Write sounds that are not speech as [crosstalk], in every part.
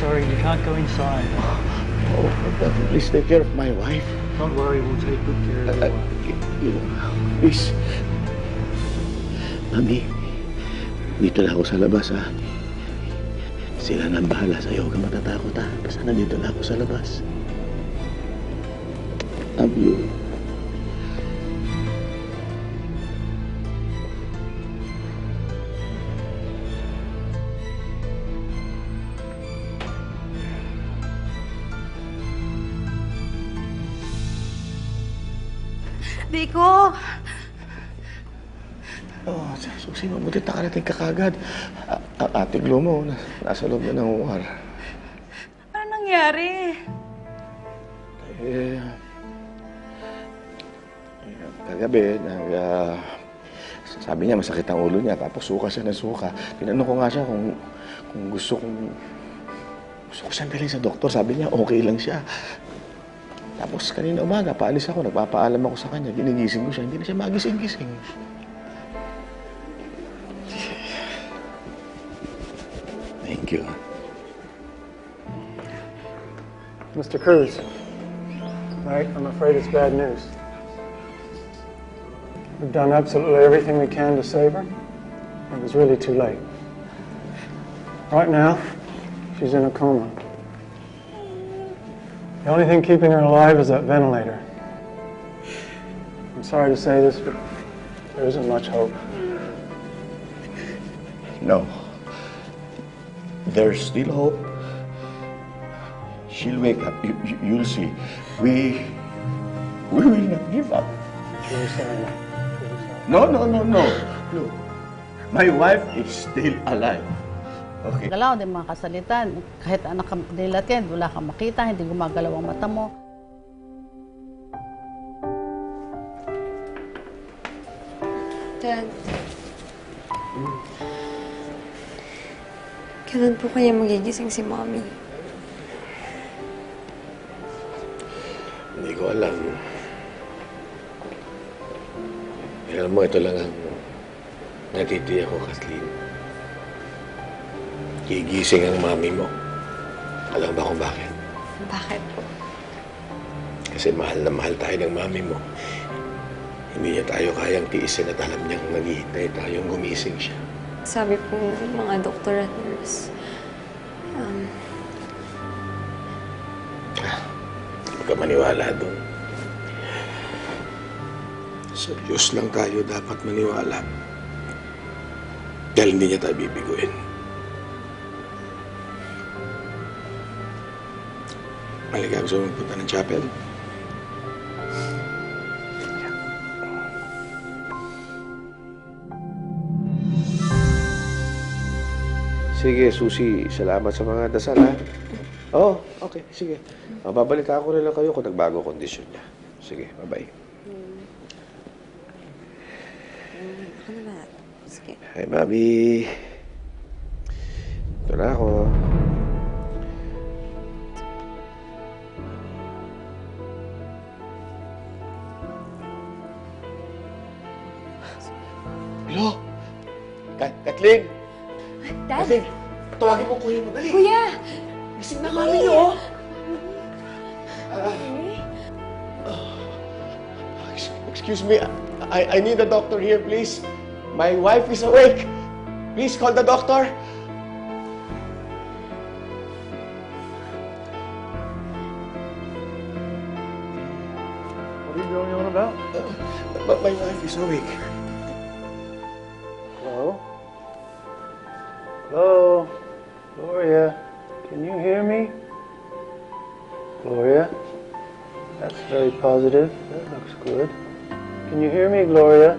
sorry, you can't go inside. Oh, please take care of my wife. Don't worry, we'll take good care of Uh, your wife. you know, please. Mami, dito na ako sa labas, ha? Sila na ang bahala sa'yo. Huwag kang matatakot, ha? Basta nandito na ako sa labas. Love you. Biko! Oh, susi, mabuti nakarating ka kagad. Ang ate Glo mo, na- nasa loob na ng UR. Ano nangyari? Eh, eh, kagabi, nag, ah, sabi niya masakit ang ulo niya, tapos suka siya ng suka. Tinanong ko nga siya kung, kung gusto kong, gusto ko siyang dalhin sa doktor. Sabi niya, okay lang siya. Tapos kanina umaga, paalis ako, nagpapaalam ako sa kanya, ginigising ko siya, hindi na siya magising-gising. Thank you. Mr. Cruz, right, I'm afraid it's bad news. We've done absolutely everything we can to save her. It was really too late. Right now, she's in a coma. The only thing keeping her alive is that ventilator. I'm sorry to say this, but there isn't much hope. No. There's still hope. She'll wake up. You, you, you'll see. We, we will not give up. Truly sorry. Truly sorry. No, no, no, no. Look, my wife is still alive. Okay. Galaw, hindi makakasalita. Kahit anak ka dilat yan, wala kang makita, hindi gumagalaw ang mata mo. Dad. Kailan po kaya magigising si Mommy? Hindi ko alam. Alam mo, ito lang ang natitiya ko, Kathleen. Gigising ang mami mo. Alam ba kung bakit? Bakit po? Kasi mahal na mahal tayo ng mami mo. Hindi niya tayo kayang tiisin at alam niyang naghihintay tayong gumising siya. Sabi po ng mga doktor at nurse, um, Huwag ka maniwala doon. Sa Diyos lang tayo dapat maniwala. Dahil hindi niya tayo bibiguin. Malika, gusto mo magpunta ng chapel? Sige, Susi. Salamat sa mga dasal, ha? Oo, oh, okay. Sige. Mababalita ko na lang kayo kung nagbago kondisyon niya. Sige, bye-bye. ano? Sige. Hi, Mami. Ito na ako. Kat Kathleen? Dad? Kathleen, tawagin mo kuya mo. Dali. Kuya! Gising na mami niyo. Ex- Excuse me, I, I need a doctor here, please. My wife is awake. Please call the doctor. What are you going on about? But my wife is awake. Gloria, can you hear me? Gloria? That's very positive. That looks good. Can you hear me, Gloria? [laughs]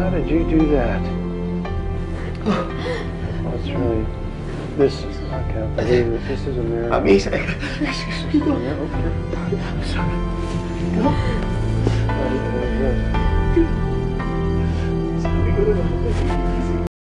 How did you do that? That's really. This. I can't believe it. This is a miracle. Mami, excuse me. Yeah, okay. Sorry. What is this? Sabi ko na ba?